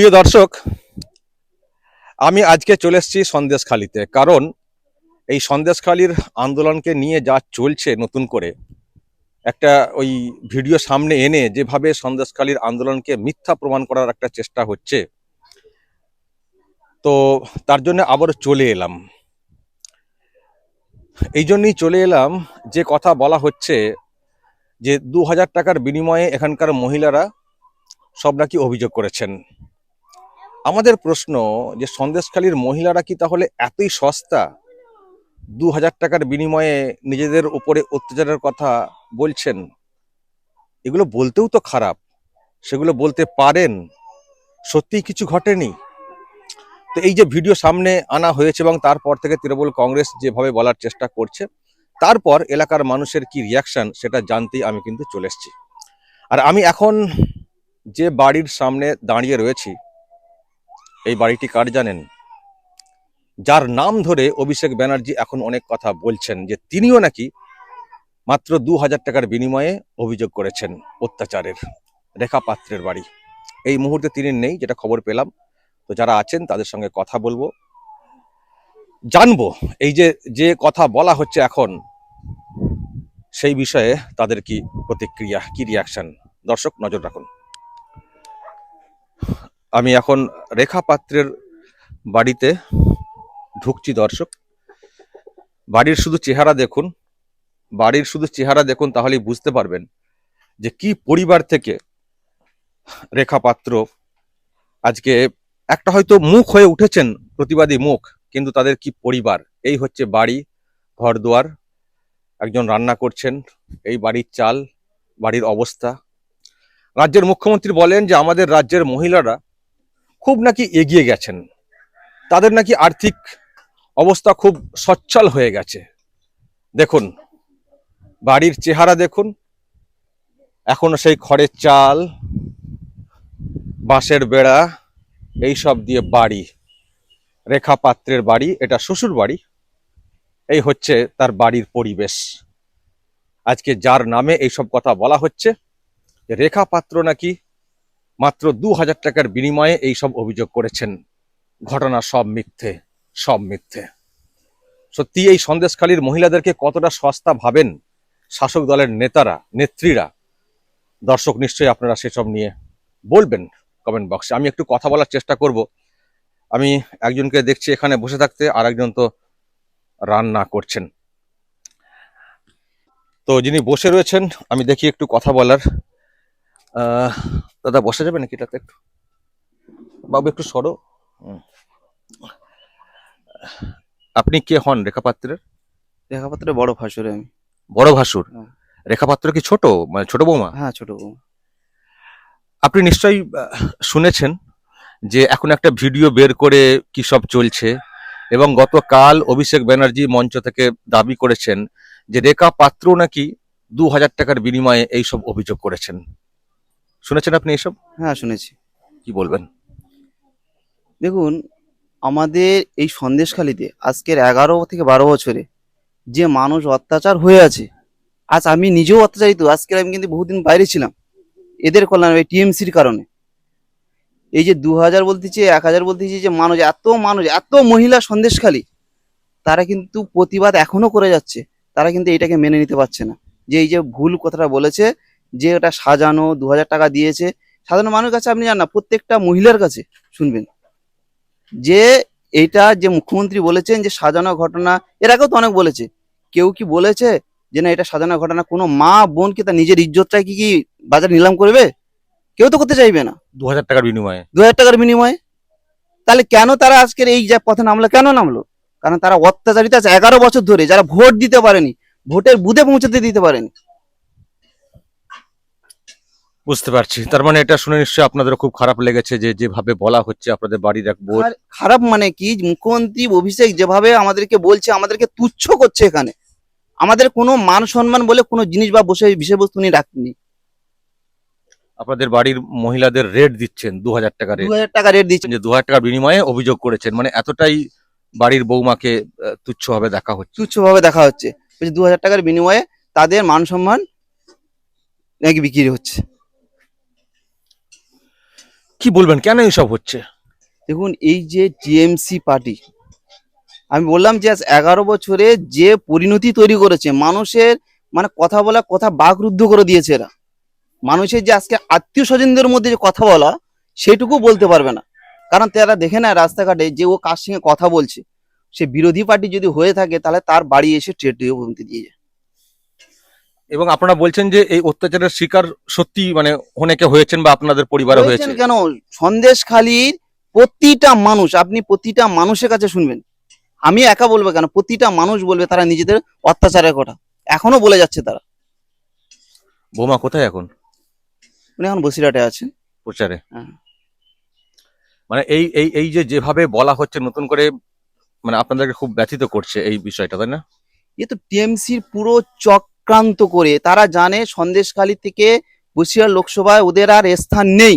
প্রিয় দর্শক, আমি আজকে চলে এসেছি সন্দেশখালিতে। কারণ এই সন্দেশখালির আন্দোলনকে নিয়ে যা চলছে নতুন করে, একটা ওই ভিডিও সামনে এনে যেভাবে সন্দেশখালির আন্দোলনকে মিথ্যা প্রমাণ করার একটা চেষ্টা হচ্ছে, তো তার জন্য আবার চলে এলাম। এই জন্যই চলে এলাম যে কথা বলা হচ্ছে যে দু হাজার টাকার বিনিময়ে এখানকার মহিলারা সব নাকি অভিযোগ করেছেন। আমাদের প্রশ্ন যে সন্দেশখালীর মহিলারা কি তাহলে এতই সস্তা? দু হাজার টাকার বিনিময়ে নিজেদের উপরে অত্যাচারের কথা বলছেন। এগুলো বলতেও তো খারাপ। সেগুলো বলতে পারেন। সত্যিই কিছু ঘটেনি? তো এই যে ভিডিও সামনে আনা হয়েছে এবং তারপর থেকে তৃণমূল কংগ্রেস যেভাবে বলার চেষ্টা করছে, তারপর এলাকার মানুষের কি রিয়াকশান সেটা জানতেই আমি কিন্তু চলে এসেছি। আর আমি এখন যে বাড়ির সামনে দাঁড়িয়ে রয়েছি এই বাড়িটি কার জানেন? যার নাম ধরে অভিষেক ব্যানার্জি এখন অনেক কথা বলছেন যে তিনিও নাকি মাত্র দু হাজার টাকার বিনিময়ে অভিযোগ করেছেন অত্যাচারের, রেখা পাত্রের বাড়ি। এই মুহূর্তে তিনি নেই, যেটা খবর পেলাম। তো যারা আছেন, তাদের সঙ্গে কথা বলব। জানব, এই যে যে কথা বলা হচ্ছে এখন, সেই বিষয়ে তাদের কি প্রতিক্রিয়া, কি রিয়াকশন দর্শক, নজর রাখুন। আমি এখন রেখা পাত্রের বাড়িতে ঢুকছি, দর্শক। বাড়ির শুধু চেহারা দেখুন, বাড়ির শুধু চেহারা দেখুন, তাহলেই বুঝতে পারবেন যে কি পরিবার থেকে রেখা পাত্র আজকে একটা হয়তো মুখ হয়ে উঠেছেন, প্রতিবাদী মুখ, কিন্তু তাদের কি পরিবার? এই হচ্ছে বাড়ি ঘর দুয়ার একজন রান্না করছেন, এই বাড়ির চাল, বাড়ির অবস্থা। রাজ্যের মুখ্যমন্ত্রী বলেন যে আমাদের রাজ্যের মহিলারা খুব নাকি এগিয়ে গেছেন। তাদের নাকি আর্থিক অবস্থা খুব সচ্ছল হয়ে গেছে। দেখুন, বাড়ির চেহারা দেখুন। এখনও সেই খড়ের চাল, বাঁশের বেড়া, এই সব দিয়ে বাড়ি, রেখা পাত্রের বাড়ি, এটা শ্বশুর বাড়ি। এই হচ্ছে তার বাড়ির পরিবেশ। আজকে যার নামে এইসব কথা বলা হচ্ছে রেখা পাত্র নাকি মাত্র দু হাজার টাকার বিনিময়ে এই সব অভিযোগ করেছেন। ঘটনা সব মিথ্যে সব মিথ্যে। সত্যি, এই সন্দেশখালীর মহিলাদেরকে কতটা সস্তা ভাবেন শাসক দলের নেতারা, নেত্রীরা? দর্শক, নিশ্চয়ই আপনারা সেসব নিয়ে বলবেন কমেন্ট বক্সে আমি একটু কথা বলার চেষ্টা করব। আমি একজনকে দেখছি এখানে বসে থাকতে আর একজন তো রান্না করছেন। তো যিনি বসে রয়েছেন, আমি দেখি একটু কথা বলার। দাদা বসে যাবে নাকি এটাতে একটু? বাবু একটু সরো। আপনি কে হন রেখাপাত্রের? লেখাপত্রে বড় ভাসুর আমি। বড় ভাসুর? হ্যাঁ। রেখাপাত্র কি ছোট? মানে ছোট বৌমা? হ্যাঁ ছোট বউ আপনি নিশ্চয়ই শুনেছেন যে এখন একটা ভিডিও বের করে কি সব চলছে এবং গতকাল অভিষেক ব্যানার্জি মঞ্চ থেকে দাবি করেছেন যে রেখা পাত্র নাকি দু হাজার টাকার বিনিময়ে এই সব অভিযোগ করেছেন। শুনেছেন আপনি এইসব হ্যাঁ শুনেছি। কি বলবেন? দেখুন আমাদের এই সন্দেশখালিতে আজকের এগারো থেকে বারো বছরে যে মানুষ অত্যাচার হয়ে আছে আজ আমি নিজেও অত্যাচারিত আজকে আমি কিন্তু বহুদিন বাইরে ছিলাম। এদের কল্যাণ টিএমসির কারণে। এই যে দু হাজার বলতেছে এক হাজার বলতেছে যে মানুষ এত মানুষ এত মহিলা সন্দেশখালী তারা কিন্তু প্রতিবাদ এখনও করে যাচ্ছে। তারা কিন্তু এটাকে মেনে নিতে পারছে না। যে এই যে ভুল কথাটা বলেছে যে ওটা সাজানো দু হাজার টাকা দিয়েছে সাধারণ মানুষের কাছে আপনি জান না প্রত্যেকটা মহিলার কাছে শুনবেন। যে এইটা যে মুখ্যমন্ত্রী বলেছেন যে সাজানো ঘটনা এর আগেও তো অনেক বলেছে। কেউ কি বলেছে যে না এটা সাজানো ঘটনা কোনো মা বোন কি তার নিজের ইজ্জতটা কি কি বাজার নিলাম করবে? কেউ তো করতে চাইবে না। দু হাজার টাকার বিনিময়ে। দু হাজার টাকার বিনিময়ে। তাহলে কেন তারা আজকের এই যে পথে নামলো কেন নামলো? কারণ তারা অত্যাচারিত আছে এগারো বছর ধরে যারা ভোট দিতে পারেনি ভোটের বুথে পৌঁছাতে দিতে পারেনি। বুঝতে পারছি। তার মানে এটা শুনে নিশ্চয়ই আপনাদের খুব খারাপ লেগেছে যে যেভাবে বলা হচ্ছে আপনাদের বাড়ির এক খারাপ মানে কি? মুখ্যমন্ত্রী অভিষেক যেভাবে আমাদেরকে বলছে আমাদেরকে তুচ্ছ করছে এখানে। আমাদের কোনো মান সম্মান বলে কোনো জিনিস বা বসে বিষয়বস্তু নিয়ে রাখেনি আপনাদের বাড়ির মহিলাদের রেট দিচ্ছেন দু হাজার টাকা দু হাজার টাকা রেট দিচ্ছেন। যে দু হাজার টাকার বিনিময়ে অভিযোগ করেছেন। মানে এতটাই বাড়ির বৌমাকে তুচ্ছভাবে দেখা হচ্ছে। তুচ্ছভাবে দেখা হচ্ছে। দু হাজার টাকার বিনিময়ে তাদের মান সম্মান নাকি বিক্রি হচ্ছে? কি বলবেন? কেন এইসব হচ্ছে? দেখুন, এই যে টিএমসি পার্টি, আমি বললাম যে আজ এগারো বছরে যে পরিণতি তৈরি করেছে, মানুষের মানে কথা বলা, কথা বাকরুদ্ধ করে দিয়েছে এরা। মানুষের যে আজকে আত্মীয় স্বজনদের মধ্যে যে কথা বলা, সেটুকু বলতে পারবে না। কারণ তারা দেখে না রাস্তাঘাটে যে ও কার সঙ্গে কথা বলছে। সে বিরোধী পার্টি যদি হয়ে থাকে, তাহলে তার বাড়ি এসে ট্রেড বলতে দিয়ে যায়। এবং আপনারা বলছেন যে এই অত্যাচারের শিকার সত্যি মানে অনেকে হয়েছেন বা আপনাদের পরিবারে হয়েছে। কেন? সন্দেশখালীর প্রতিটা মানুষ আপনি প্রতিটা মানুষের কাছে শুনবেন। আমি একা বলব কেন? প্রতিটা মানুষ বলবে তারা নিজেদের অত্যাচারের কথা। এখনও বলে যাচ্ছে তারা। বৌমা কোথায় এখন? উনি এখন বসিরহাটে আছেন। প্রচারে। হ্যাঁ। মানে এই এই এই যে যেভাবে বলা হচ্ছে নতুন করে মানে আপনাদেরকে খুব ব্যথিত করছে এই বিষয়টা তাই না? এ তো টিএমসির পুরো চক্রান্ত করে তারা জানে সন্দেশখালী থেকে বসিরহাট লোকসভায় ওদের আর স্থান নেই।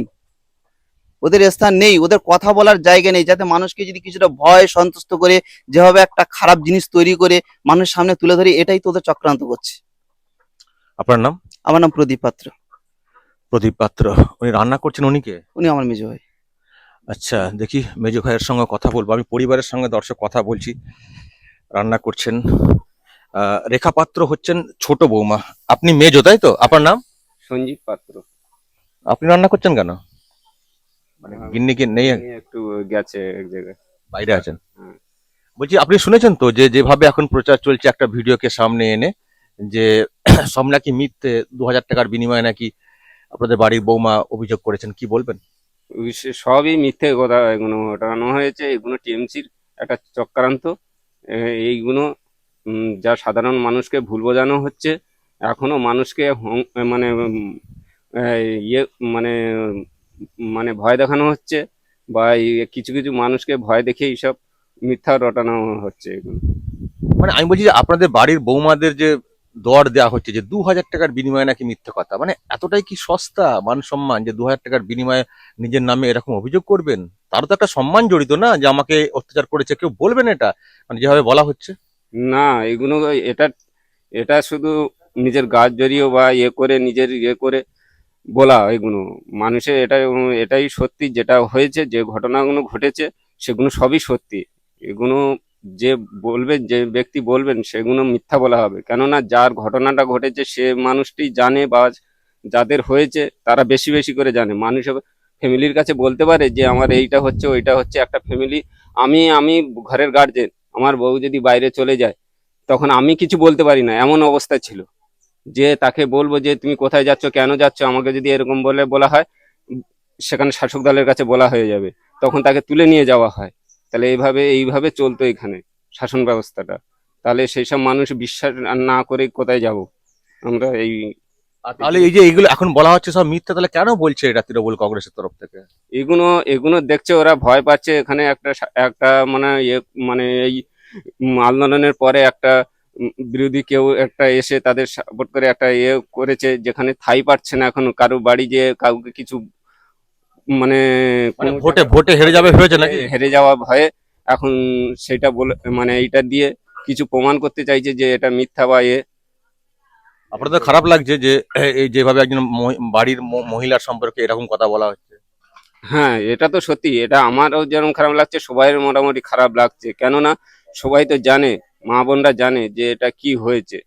ওদের স্থান নেই ওদের কথা বলার জায়গা নেই যাতে মানুষকে যদি কিছুটা ভয় সন্তুষ্ট করে যেভাবে একটা খারাপ জিনিস তৈরি করে মানুষের সামনে তুলে ধরে এটাই তো ওদের চক্রান্ত করছে। আপনার নাম? আমার নাম প্রদীপ পাত্র। প্রদীপ পাত্র। উনি রান্না করছেন উনিকে উনি আমার মেজো ভাই। আচ্ছা দেখি মেজো ভাইয়ের সঙ্গে কথা বলব। আমি পরিবারের সঙ্গে দর্শক কথা বলছি। রান্না করছেন রেখা পাত্র হচ্ছেন ছোট বৌমা। আপনি মেজো তাই তো? আপনার নাম? সঞ্জীব পাত্র। আপনি রান্না করছেন কেন? মানে গিন্নি কি নেই? একটু গেছে এক জায়গায়। বাইরে আছেন? হুম। বলছি আপনি শুনেছেন তো যে যেভাবে এখন প্রচার চলছে একটা ভিডিওকে সামনে এনে যে সব নাকি মিথ্যে দু হাজার টাকার বিনিময়ে নাকি আপনাদের বাড়ির বৌমা অভিযোগ করেছেন কি বলবেন? সবই মিথ্যে কথা এগুলো ওঠানো হয়েছে। এগুলো টিএমসির একটা চক্রান্ত। এইগুলো যা সাধারণ মানুষকে ভুল বোঝানো হচ্ছে, এখনও মানুষকে মানে ইয়ে মানে মানে ভয় দেখানো হচ্ছে, বা কিছু কিছু মানুষকে ভয় দেখে এইসব মিথ্যা রটানো হচ্ছে এগুলো। মানে আমি বলছি যে আপনাদের বাড়ির বৌমাদের যে দর দেওয়া হচ্ছে, যে দু হাজার টাকার বিনিময়ে নাকি মিথ্যা কথা মানে এতটাই কি সস্তা মান সম্মান যে দু হাজার টাকার বিনিময়ে নিজের নামে এরকম অভিযোগ করবেন? তারও তো একটা সম্মান জড়িত না যে আমাকে অত্যাচার করেছে, কেউ বলবেন এটা? মানে যেভাবে বলা হচ্ছে। না, এগুলো এটা এটা শুধু নিজের গাছ জড়িয়ে বা ইয়ে করে, নিজের ইয়ে করে বলা এগুলো। মানুষের এটা, এটাই সত্যি যেটা হয়েছে, যে ঘটনাগুলো ঘটেছে, সেগুলো সবই সত্যি। এগুলো যে বলবে যে ব্যক্তি বলবেন, সেগুলো মিথ্যা বলা হবে। কেননা যার ঘটনাটা ঘটেছে, সে মানুষটি জানে বা যাদের হয়েছে, তারা বেশি বেশি করে জানে। মানুষ ফ্যামিলির কাছে বলতে পারে যে, আমার এইটা হচ্ছে, ওইটা হচ্ছে একটা ফ্যামিলি। আমি আমি ঘরের গার্জেন আমার বউ যদি বাইরে চলে যায়, তখন আমি কিছু বলতে পারি না, এমন অবস্থা ছিল। যে তাকে বলব যে, তুমি কোথায় যাচ্ছ, কেন যাচ্ছ, আমাকে যদি এরকম বলে, বলা হয়, সেখানে শাসক দলের কাছে বলা হয়ে যাবে। তখন তাকে তুলে নিয়ে যাওয়া হয়। তাহলে এইভাবে এইভাবে চলতো এখানে শাসন ব্যবস্থাটা। তাহলে সেই সব মানুষ বিশ্বাস না করে কোথায় যাব? আমরা এই তাহলে এই যে এইগুলো এখন বলা হচ্ছে সব মিথ্যা তাহলে কেন বলছে এটা তৃণমূল কংগ্রেসের তরফ থেকে? এগুলো এগুলো দেখছে ওরা ভয় পাচ্ছে এখানে একটা একটা মানে ইয়ে মানে এই আন্দোলনের পরে একটা বিরোধী কেউ একটা এসে তাদের সাপোর্ট করে একটা ইয়ে করেছে যেখানে থাই পাচ্ছে না এখন কারও বাড়ি যে কাউকে কিছু মানে মানে ভোটে ভোটে হেরে যাবে ভেবেছে নাকি? হেরে যাওয়া ভয়ে এখন সেটা বলে মানে এইটা দিয়ে কিছু প্রমাণ করতে চাইছে যে এটা মিথ্যা বা ইয়ে। আপনাদের খারাপ লাগছে যে এই যেভাবে একজন বাড়ির মহিলার সম্পর্কে এরকম কথা বলা হচ্ছে। হ্যাঁ এটা তো সত্যি। এটা আমারও যেরকম খারাপ লাগছে সবাই মোটামুটি খারাপ লাগছে। কেননা সবাই তো জানে মা বোনরা জানে যে এটা কি হয়েছে।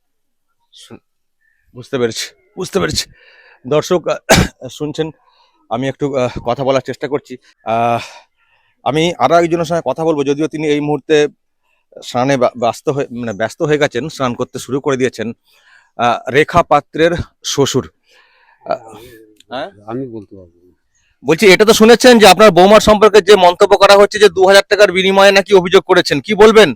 বুঝতে পেরেছি বুঝতে পেরেছি। দর্শক শুনছেন আমি একটু কথা বলার চেষ্টা করছি। আমি আরও একজনের সঙ্গে কথা বলব। যদিও তিনি এই মুহূর্তে স্নানে ব্যস্ত হয়ে মানে ব্যস্ত হয়ে গেছেন স্নান করতে শুরু করে দিয়েছেন। রেখা পাত্রের শ্বশুর। হ্যাঁ? আমি বলতে পারব বলছি এটা তো শুনেছেন যে আপনার বৌমার সম্পর্কে যে মন্তব্য করা হচ্ছে যে দু হাজার টাকার বিনিময়ে নাকি অভিযোগ করেছেন কি বলবেন?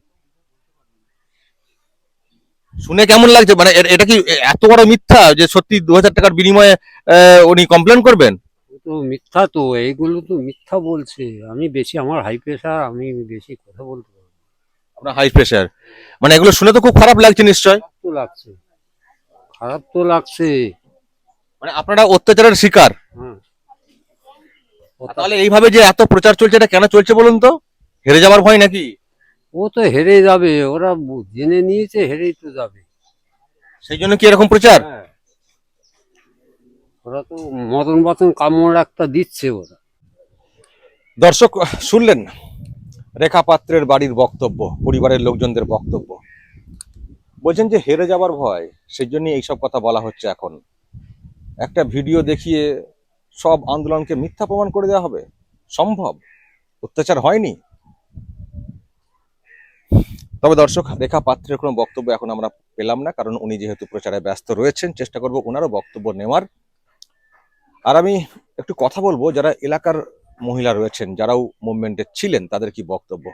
শুনে কেমন লাগছে? মানে এটা কি এত বড় মিথ্যা যে সত্যি দু হাজার টাকার বিনিময়ে উনি কমপ্লেন করবেন? তো মিথ্যা তো এইগুলো তো মিথ্যা বলছে। আমি বেশি আমার হাই প্রেশার আমি বেশি কথা বলতে পারব আপনার হাই প্রেশার মানে এগুলো শুনে তো খুব খারাপ লাগছে নিশ্চয়। লাগছে। খারাপ তো লাগছে। মানে আপনারা অত্যাচারের শিকার। তাহলে এইভাবে যে এত প্রচার চলছে এটা কেন চলছে বলুন তো? হেরে যাবার ভয় নাকি? ও তো হেরে যাবে ওরা জেনে নিয়েছে হেরেই তো যাবে। সেই জন্য কি এরকম প্রচার? হ্যাঁ। ওরা তো মদন বাতন কামড় একটা দিচ্ছে ওরা। দর্শক শুনলেন? রেখা পাত্রের বাড়ির বক্তব্য পরিবারের লোকজনদের বক্তব্য। বলছেন যে হেরে যাবার ভয় সেই জন্য এইসব কথা বলা হচ্ছে এখন। একটা ভিডিও দেখিয়ে সব আন্দোলনকে মিথ্যা প্রমাণ করে দেওয়া হবে? সম্ভব? অত্যাচার হয়নি? তবে দর্শক রেখা পাত্রের কোনো বক্তব্য এখন আমরা পেলাম না, কারণ উনি যেহেতু প্রচারে ব্যস্ত রয়েছেন, চেষ্টা করব ওনারও বক্তব্য নেওয়ার। আর আমি একটু কথা বলব, যারা এলাকার মহিলা রয়েছেন, যারাও মুভমেন্টে ছিলেন, তাদের কি বক্তব্য?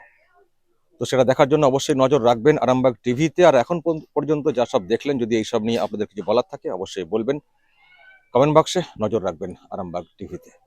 তো সেটা দেখার জন্য অবশ্যই নজর রাখবেন আরামবাগ টিভিতে। আর এখন পর্যন্ত- যা সব দেখলেন, যদি এইসব নিয়ে আপনাদের কিছু বলার থাকে, অবশ্যই বলবেন। কমেন্ট বক্সে নজর রাখবেন আরামবাগ টিভিতে।